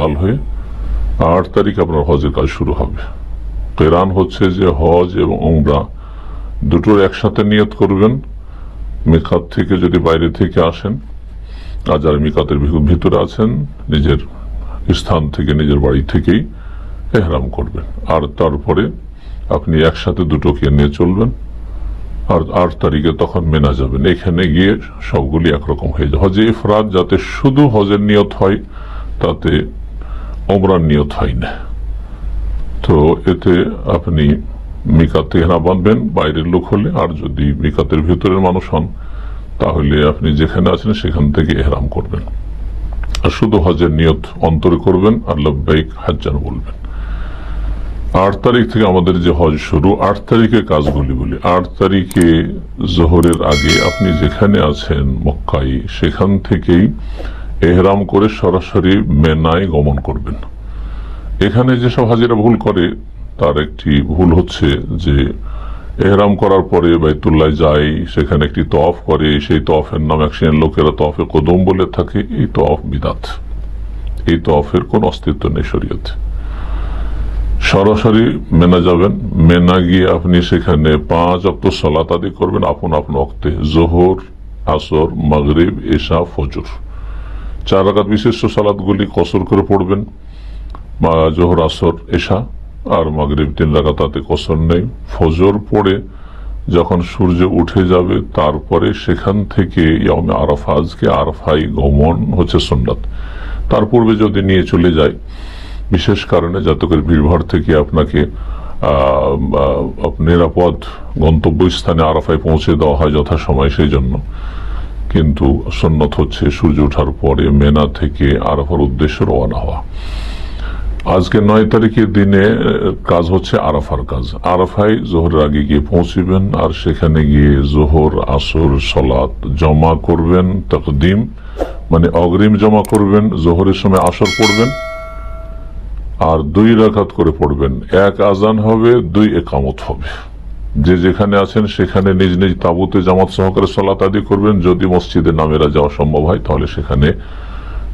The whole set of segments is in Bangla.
হালাল হয়ে আট তারিখ আপনার হজের কাজ শুরু হবে। কেরান হচ্ছে যে হজ এবং ওমরা দুটোর একসাথে নিয়ত করবেন। মিকাত থেকে যদি বাইরে থেকে আসেন আর যারা মিকাতের ভিতরে আছেন, নিজের স্থান থেকে, নিজের বাড়ি থেকেই এহরাম করবেন। আর তারপরে আপনি একসাথে দুটোকে নিয়ে চলবেন। আর আট তারিখে তখন মেনা যাবেন। এখানে গিয়ে সবগুলি একরকম হয়ে যায়। হজে ইফরাদ যাতে শুধু হজের নিয়ত হয়, তাতে ওমরার নিয়ত হয় না তো এতে আপনি মিকাতে হেরা বাঁধবেন, বাইরের লোক হলে, আর যদি মিকাতের ভিতরের মানুষ হন, তাহলে আপনি যেখানে আছেন সেখান থেকে এহরাম করবেন। আর শুধু হজের নিয়ত অন্তরে করবেন, আর লব্বাইক হাজ্জান বলবেন। আট তারিখ থেকে আমাদের যে হজ শুরু, আট তারিখে কাজগুলি বলি। আট তারিখে জোহরের আগে আপনি যেখানে আছেন মক্কাই সেখান থেকেই এহরাম করে সরাসরি মেনায় গমন করবেন। এখানে যেসব হাজিরা ভুল করে, তার একটি ভুল হচ্ছে যে, এহরাম করার পরে বাইতুল্লাহ যায়, সেখানে একটি তফ করে, সেই তফের নাম একশিয়ান লোকেরা তফে কদম বলে থাকে, এই তফ বিদাত। এই তফের কোন অস্তিত্ব নেই শরীয়তে। সরাসরি মেনা যাবেন, মেনা গিয়ে আপনি সেখানে পাঁচ অক্ট সলাত আদি করবেন, আপন আপন অক্তে জোহর, আসর, মাগরিব, এশা, ফজর। চার রাকাত বিশিষ্ট সালাদগুলি কসর করে পড়বেন বা জোহর, আসর, এশা, আর মাগরিব তিন রাকাত তাতে কসর নেই। ফজর পড়ে যখন সূর্য উঠে যাবে, তারপরে সেখান থেকে ইয়মে আরাফা, আজকে আরফাই গমন হচ্ছে সুন্নাত। তার পূর্বে যদি নিয়ে চলে যায় বিশেষ কারণে যাতে করে ভিড়ভাড় থেকে আপনাকে নিরাপদ গন্তব্যস্থানে আরাফায় পৌঁছে দেওয়া হয় যথাসময়, সেই জন্য। কিন্তু সন্ন্যত হচ্ছে সূর্য ওঠার পরে মেনা থেকে আরাফার উদ্দেশ্যে রওনা হওয়া। আজকে নয় তারিখের দিনে কাজ হচ্ছে আরাফার কাজ। আরাফায় জোহরের আগে গিয়ে পৌঁছিবেন আর সেখানে গিয়ে জোহর, আসর, সলাত জমা করবেন, তকদিম মানে অগ্রিম জমা করবেন, জোহরের সময় আসর পড়বেন, আর দুই রাকাত করে পড়বেন। এক আজান হবে, দুই একামত হবে। যে যেখানে আছেন সেখানে নিজ নিজ তাবুতে জামাত সহকারে সলাত আদি করবেন। যদি মসজিদে নামেরা যাওয়া সম্ভব হয়, তাহলে সেখানে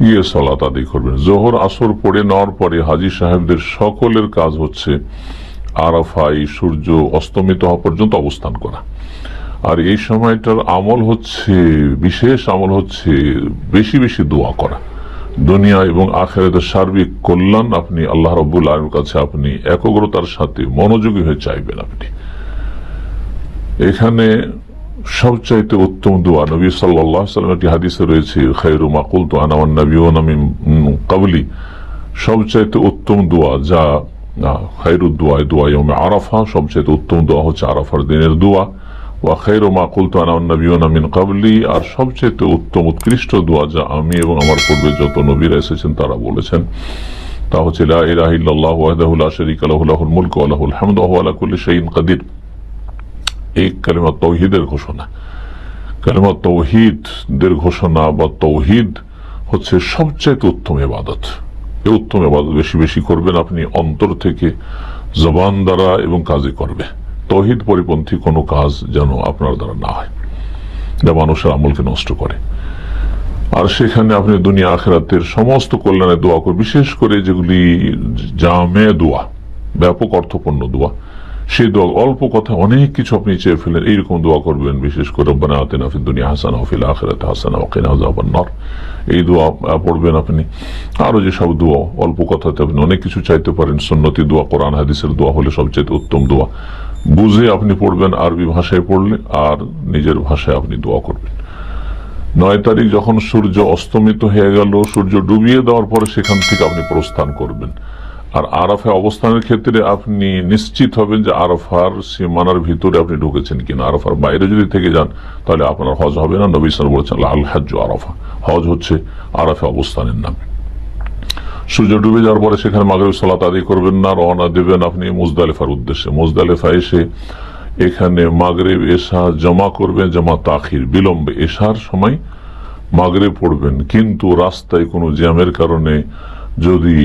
গিয়ে সলাত আদি করবেন। জোহর আসর পড়ে নেওয়ার পরে হাজি সাহেবদের সকলের কাজ হচ্ছে আরাফাই সূর্য অস্তমিত হওয়া পর্যন্ত অবস্থান করা। আর এই সময়টার আমল হচ্ছে, বিশেষ আমল হচ্ছে বেশি বেশি দোয়া করা। দুনিয়া এবং আখেরাতের সার্বিক কল্যাণ আপনি, আল্লাহ রব্বুল আলমের কাছে আপনি একগ্রতার সাথে মনোযোগী হয়ে চাইবেন আপনি। এখানে সবচাইতে উত্তম দোয়া, নবী সাল্লাহ সাল্লাম একটি হাদিসে রয়েছে খৈরু মাকুল কাবলি। সবচাইতে উত্তম দোয়া যা খাইরুদ দোয়া দোয়া ইয়মে আরাফা, সবচাইতে উত্তম দোয়া হচ্ছে আরাফার দিনের দোয়া। ওয়া খৈরু মাকুল তো আনামান ও নমিন কাবলি, আর সবচাইতে উত্তম উৎকৃষ্ট দোয়া যা আমি এবং আমার পূর্বে যত নবীরা এসেছেন তারা বলেছেন, তা হচ্ছে লা ইলাহা ইল্লাল্লাহ ওয়াহদাহু লা শারীকা লাহু, লাহুল মুলকু ওয়া লাহুল হামদু, ওয়া আলা কুল্লি শাইইন কাদির। এই কালিমা তৌহিদের ঘোষণা। কালিমা তৌহিদের ঘোষণা বা তৌহিদ হচ্ছে সবচাইতে উত্তম এবাদত এই উত্তম এবাদত বেশি বেশি করবেন আপনি অন্তর থেকে জবান দ্বারা এবং কাজে করবে। তৌহিদ পরিপন্থী কোনো কাজ যেন আপনার দ্বারা না হয়, যা মানুষের আমলকে নষ্ট করে। আর সেখানে আপনি দুনিয়া আখেরাতের সমস্ত কল্যাণের দোয়া করবেন, বিশেষ করে যেগুলি জামে দোয়া, ব্যাপক অর্থপূর্ণ দোয়া। সেই দোয়া অল্প কথা অনেক কিছু আপনি চেয়ে ফেলেন। এইরকম দোয়া করবেন, বিশেষ করে, রব্বানা আতিনা ফিদ দুনিয়া হাসানা ফিল আখিরাতি হাসানা ওয়া কিনা আযাবান নার। এই দোয়া পড়বেন আপনি। আরও যে সব দোয়া, অল্প কথাতে আপনি অনেক কিছু চাইতে পারেন। সুন্নতি দোয়া, কোরআন, হাদিসের দোয়া হলে সবচেয়ে উত্তম দোয়া। বুঝে আপনি পড়বেন আরবি ভাষায় পড়লে, আর নিজের ভাষায় আপনি দোয়া করবেন। নয় তারিখ যখন সূর্য অস্তমিত হয়ে গেল, সূর্য ডুবিয়ে দেওয়ার পরে সেখান থেকে আপনি প্রস্থান করবেন। আর আরাফে অবস্থানের ক্ষেত্রে আপনি নিশ্চিত হবেন যে আরাফার সীমানার ভিতরে আপনি ঢুকেছেন কিনা। আরাফার বাইরে যদি থেকে যান, তাহলে আপনার হজ হবে না। নবী ইসলাম বলেছেন আল হাজ আরাফা। হজ হচ্ছে আরাফে অবস্থানের নামে। সূর্য ডুবে যাওয়ার পরে সেখানে মাগরিব সালাত আদি করবেন না, রওনা দেবেন আপনি মুজদালেফার উদ্দেশ্যে। মুজদালেফা এসে এখানে মাগরিব, এশা জমা করবেন, জমা তাখির, বিলম্বে। এশার সময় মাগরে পড়বেন। কিন্তু রাস্তায় কোনো জ্যামের কারণে যদি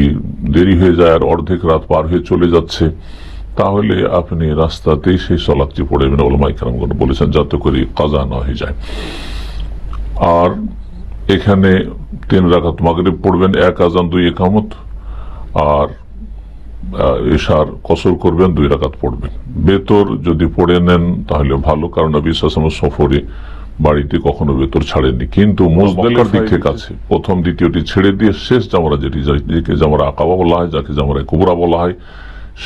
দেরি হয়ে যায় আর অর্ধেক রাত পার হয়ে চলে যাচ্ছে, তাহলে আপনি রাস্তাতেই সেই সলাদটি পড়বেন ওলমাই কালামগণ বলেছেন, যাতে করে কাজা না হয়ে যায়। আর এখানে তিন রাকাত মাগরিব পড়বেন, এক আজান, দুই একামত, আর এশার কসর করবেন, দুই রাকাত পড়বেন। বেতর যদি পড়ে নেন, তাহলে ভালো, কারণ বিশ্বাস সফরে বাড়িতে কখনো বেতর ছাড়েননি। কিন্তু মোজদালিফার দিক থেকে আছে প্রথম দ্বিতীয়টি ছেড়ে দিয়ে শেষ জামরা যেটি যাকে জামরা আকাবা বলা হয় যাকে জামরায় কুবরা বলা হয়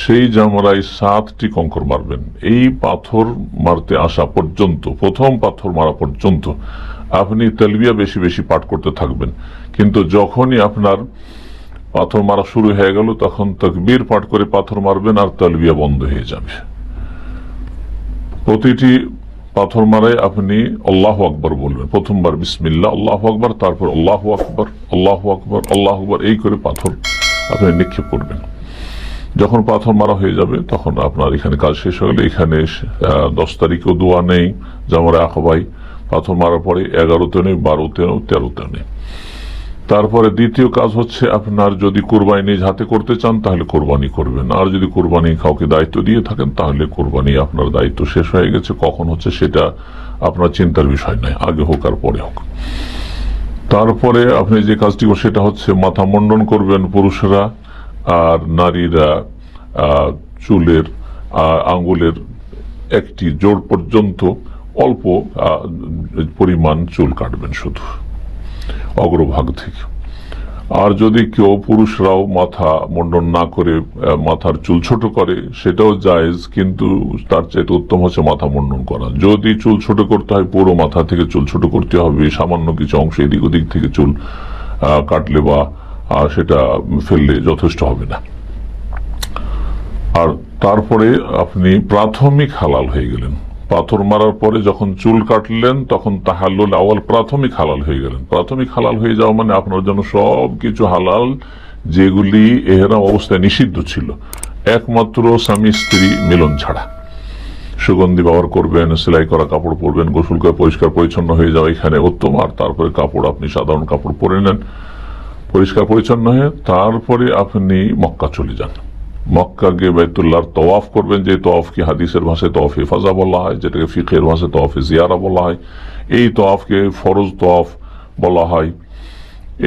সেই জামরায় সাতটি কঙ্কর মারবেন। এই পাথর মারতে আসা পর্যন্ত প্রথম পাথর মারা পর্যন্ত আপনি তেলবিয়া বেশি বেশি পাঠ করতে থাকবেন। কিন্তু যখনই আপনার পাথর মারা শুরু হয়ে গেল তখন তকবীর পাঠ করে পাথর মারবেন আর তলবিয়া বন্ধ হয়ে যাবে। প্রতিটি পাথর মারায় আপনি আল্লাহ আকবর বলবেন। প্রথমবার বিসমিল্লা আল্লাহ আকবর, তারপর আল্লাহ আকবর আল্লাহ আকবর আল্লাহ আকবর, এই করে পাথর আপনি নিক্ষেপ করবেন। যখন পাথর মারা হয়ে যাবে, তখন আপনার এখানে কাজ শেষ হয়ে গেলে এখানে দশ তারিখেও দোয়া নেই জামারা আখবাই। পাথর মারার পরে এগারোতে নেই, বারোতে নেই, তেরোতে নেই। তারপরে দ্বিতীয় কাজ হচ্ছে আপনার যদি কোরবানি নিজ হাতে করতে চান, তাহলে কোরবানি করবেন। আর যদি কোরবানি কাউকে দায়িত্ব দিয়ে থাকেন, তাহলে কোরবানি আপনার দায়িত্ব শেষ হয়ে গেছে। কখন হচ্ছে সেটা আপনার চিন্তার বিষয় নয়, আগে হোক আর পরে হোক। তারপরে আপনি যে কাজটি সেটা হচ্ছে মাথা মুন্ডন করবেন পুরুষরা, আর নারীরা চুলের আঙ্গুলের একটি জোর পর্যন্ত অল্প পরিমাণ চুল কাটবেন শুধু। অগ্রভাগ থেকে। আর যদি কেউ পুরুষরাও মাথা মুন্ডন না করে মাথার চুল ছোট করে, সেটাও জায়েজ, কিন্তু তার চাইতে উত্তম হচ্ছে মাথা মুন্ডন করা। যদি চুল ছোট করতে হয়, পুরো মাথা থেকে চুল ছোট করতে হবে সামান্য কিছু অংশ এদিক ওদিক থেকে চুল কাটলে বা সেটা ফেললে যথেষ্ট হবে না। আর তারপরে আপনি প্রাথমিক হালাল হয়ে গেলেন। পাথর মারার পরে যখন চুল কাটলেন, তখন তাহাল্লুল আওয়াল প্রাথমিক হালাল হয়ে গেলেন। প্রাথমিক হালাল হয়ে যাওয়া মানে আপনার জন্য সব কিছু হালাল, যেগুলি এহেরাম অবস্থায় নিষিদ্ধ ছিল। একমাত্র স্বামী স্ত্রী মিলন ছাড়া। সুগন্ধি ব্যবহার করবেন, সেলাই করা কাপড় পরবেন, গোসল করে পরিষ্কার পরিচ্ছন্ন হয়ে যাওয়া এখানে উত্তম। আর তারপরে কাপড়, আপনি সাধারণ কাপড় পরে নেন। পরিষ্কার পরিচ্ছন্ন হয়ে তারপরে আপনি মক্কা চলে যান। মক্কা গিয়ে বাইতুল্লাহর তওয়াফ করবেন, যে তওয়াফকে হাদিসের ভাষায় তওয়াফ হেফাজা বলা হয়, যেটাকে ফিকের ভাষায় তওয়াফে জিয়ারা বলা হয়, এই তওয়াফকে ফরজ তওয়াফ বলা হয়।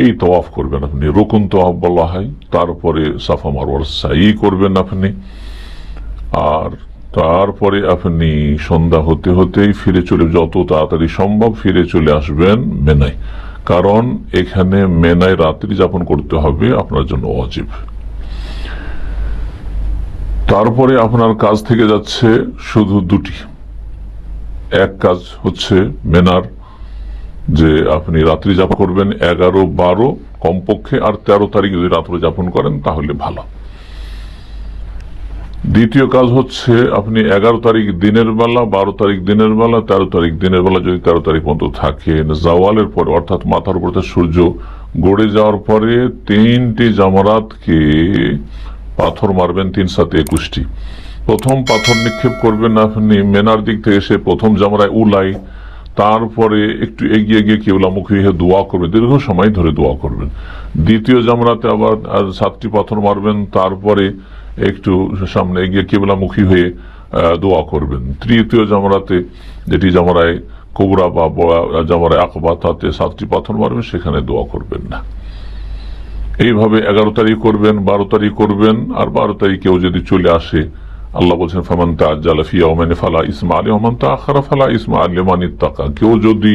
এই তওয়াফ করবেন আপনি, রুকুন তওয়াফ বলা হয়, তারপরে সাফা মারওয়ার সাই করবেন আপনি, আর তারপরে আপনি সন্ধ্যা হতে হতেই ফিরে চলে, যত তাড়াতাড়ি সম্ভব ফিরে চলে আসবেন মেনায়। কারণ এখানে মেনায় রাত্রি যাপন করতে হবে, আপনার জন্য অজীব তারপরে আপনার কাজ থেকে যাচ্ছে শুধু দুটি। এক কাজ হচ্ছে মেনার, যে আপনি রাত্রি যাপন করবেন এগারো বারো কমপক্ষে, আর তেরো তারিখ যদি রাত্রে যাপন করেন তাহলে ভালো। দ্বিতীয় কাজ হচ্ছে আপনি এগারো তারিখ দিনের বেলা, বারো তারিখ দিনের বেলা, তেরো তারিখ দিনের বেলা যদি তেরো তারিখ পর্যন্ত থাকেন, জাওয়ালের পরে, অর্থাৎ মাথার উপর সূর্য গড়ে যাওয়ার পরে তিনটি জামারাতকে পাথর মারবেন তিন সাথে একুশটি। প্রথম পাথর নিক্ষেপ করবেন আপনি মেনার দিক থেকে এসে প্রথম জামরায় উলাই, তারপরে একটু এগিয়ে গিয়ে কেবলামুখী হয়ে দোয়া করবে দীর্ঘ সময় ধরে দোয়া করবেন। দ্বিতীয় জামরাতে আবার সাতটি পাথর মারবেন, তারপরে একটু সামনে এগিয়ে কেবলামুখী হয়ে দোয়া করবেন। তৃতীয় জামরাতে যেটি জামরায় কোবরা বা, জামরায় আকবা, তাতে সাতটি পাথর মারবেন, সেখানে দোয়া করবেন না। এইভাবে এগারো তারিখ করবেন, বারো তারিখ করবেন, আর বারো তারিখেও যদি চলে আসে, আল্লাহ বলছেন, ফামান তাজ্জালা ফি ইয়াউমাইনি ফালা ইসমা আলী ওমান তাআখারা ফালা ইসমা আলী মান ইত্তাকা। কেউ যদি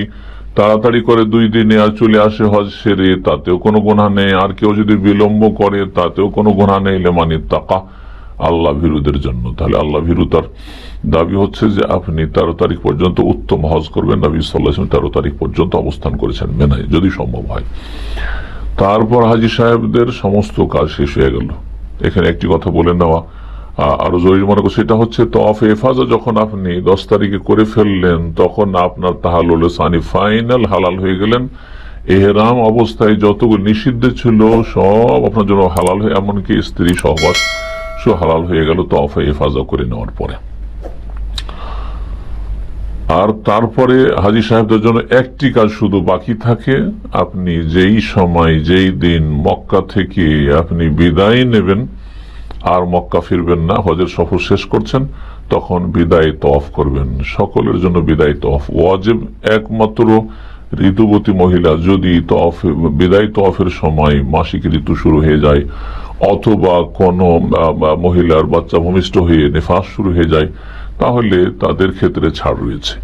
তাড়াতাড়ি করে দুই দিনে আর চলে আসে হজ সেরে, তাতেও কোনো গুনাহ নেই। আর কেউ যদি বিলম্ব করে, তাতেও কোনো গুনাহ নেই লেমান ইত্তাকা। আল্লাহ ভীরুদের জন্য। তাহলে আল্লাহ ভীরুতার দাবি হচ্ছে যে, আপনি তেরো তারিখ পর্যন্ত উত্তম হজ করবেন। নবী সাল্লাহ তেরো তারিখ পর্যন্ত অবস্থান করেছেন মেনায়, যদি সম্ভব হয়। তারপর হাজি সাহেবদের সমস্ত কাজ শেষ হয়ে গেল। এখানে একটি কথা বলে নেওয়া। আরও জরুরি মনে করছি, সেটা হচ্ছে তফ এফাজা যখন আপনি দশ তারিখে করে ফেললেন, তখন আপনার তাহালুল সানি ফাইনাল হালাল হয়ে গেলেন। এহরাম অবস্থায় যতগুলো নিষিদ্ধ ছিল, সব আপনার জন্য হালাল হয়ে, এমনকি স্ত্রী সহবাস সব হালাল হয়ে গেল তফ এফাজা করে নেওয়ার পরে। আর তারপরে হাজি সাহেবদের জন্য একটি কাজ শুধু বাকি থাকে, আপনি যেই সময়, যেই দিন মক্কা থেকে আপনি বিদায় নেবেন, আর মক্কা ফিরবেন না, হজের সফর শেষ করছেন, তখন বিদায় তফ করবেন। সকলের জন্য বিদায় তফ ওয়াজেব। একমাত্র ঋতুবতী মহিলা যদি তফ বিদায় তফের সময় মাসিক ঋতু শুরু হয়ে যায়, অথবা কোনো মহিলার বাচ্চা ভূমিষ্ঠ হয়ে নেফাস শুরু হয়ে যায় তাহলে তাদের ক্ষেত্রে ছাড় রয়েছে।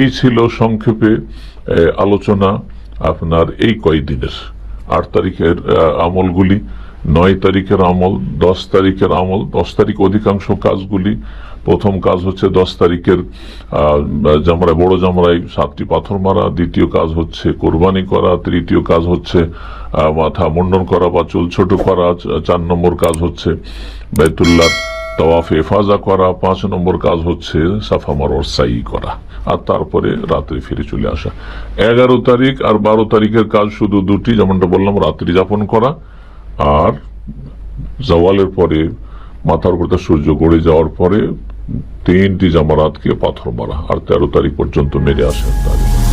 এই ছিল সংক্ষেপে আলোচনা আপনার এই কয়দিনের আট তারিখের আমলগুলি, নয় তারিখের আমল, দশ তারিখের আমল, দশ তারিখ অধিকাংশ কাজগুলি। প্রথম কাজ হচ্ছে দশ তারিখের জামরায়, বড় জামরায় সাতটি পাথর মারা। দ্বিতীয় কাজ হচ্ছে কোরবানি করা। তৃতীয় কাজ হচ্ছে মাথা মুন্ডন করা বা চুল ছোট করা। চার নম্বর কাজ হচ্ছে বেতুল্লাহ তওয়াফ হেফাজা করা, পাঁচ নম্বর কাজ হচ্ছে সাফা মারোয়ার সাই করা আর তারপরে রাত্রে ফিরে চলে আসা। এগারো তারিখ আর বারো তারিখের কাজ শুধু দুটি, যেমনটা বললাম, রাত্রি যাপন করা আর জওয়ালের পরে মাথার উপর সূর্য গড়ে যাওয়ার পরে তিনটি জামারাতকে পাথর মারা আর তেরো তারিখ পর্যন্ত মেরে আসেন তারিখ।